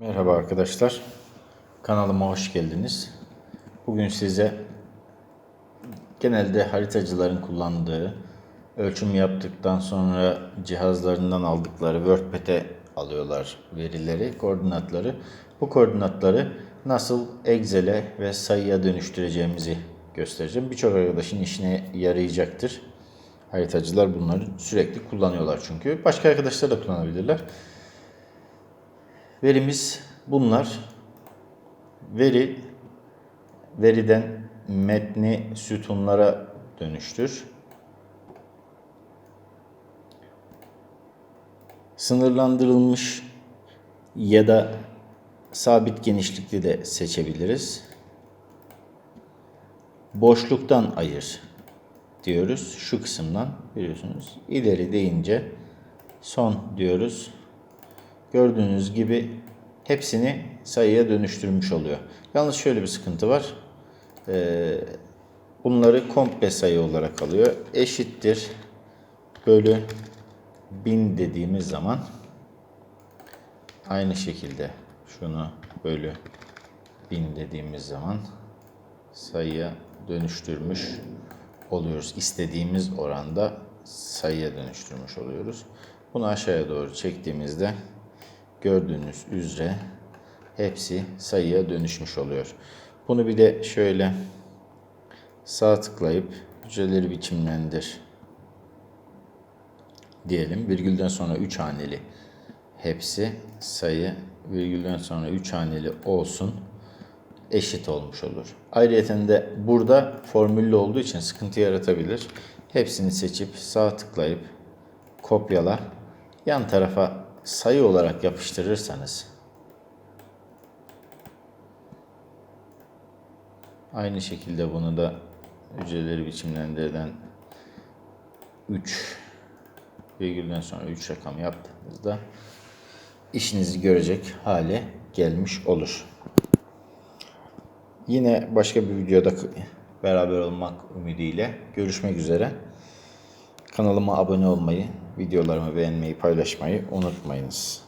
Merhaba arkadaşlar. Kanalıma hoş geldiniz. Bugün size genelde haritacıların kullandığı, ölçüm yaptıktan sonra cihazlarından aldıkları WordPad'e alıyorlar verileri, koordinatları. Bu koordinatları nasıl Excel'e ve sayıya dönüştüreceğimizi göstereceğim. Birçok arkadaşın işine yarayacaktır. Haritacılar bunları sürekli kullanıyorlar çünkü. Başka arkadaşlar da kullanabilirler. Verimiz bunlar. Veri veriden metni sütunlara dönüştür. Sınırlandırılmış ya da sabit genişlikli de seçebiliriz. Boşluktan ayır diyoruz. Şu kısımdan biliyorsunuz. İleri deyince son diyoruz. Gördüğünüz gibi hepsini sayıya dönüştürmüş oluyor. Yalnız şöyle bir sıkıntı var. Ee, bunları komple sayı olarak alıyor. Eşittir bölü 1000 dediğimiz zaman aynı şekilde şunu bölü 1000 dediğimiz zaman sayıya dönüştürmüş oluyoruz. İstediğimiz oranda sayıya dönüştürmüş oluyoruz. Bunu aşağıya doğru çektiğimizde gördüğünüz üzere hepsi sayıya dönüşmüş oluyor. Bunu bir de şöyle sağ tıklayıp hücreleri biçimlendir diyelim. Virgülden sonra 3 haneli hepsi sayı virgülden sonra 3 haneli olsun eşit olmuş olur. Ayrıca de burada formüllü olduğu için sıkıntı yaratabilir. Hepsini seçip sağ tıklayıp kopyala. Yan tarafa sayı olarak yapıştırırsanız aynı şekilde bunu da hücreleri biçimlendirden 3 virgülden sonra 3 rakam yaptığınızda işinizi görecek hale gelmiş olur. Yine başka bir videoda beraber olmak ümidiyle görüşmek üzere. Kanalıma abone olmayı, videolarımı beğenmeyi, paylaşmayı unutmayınız.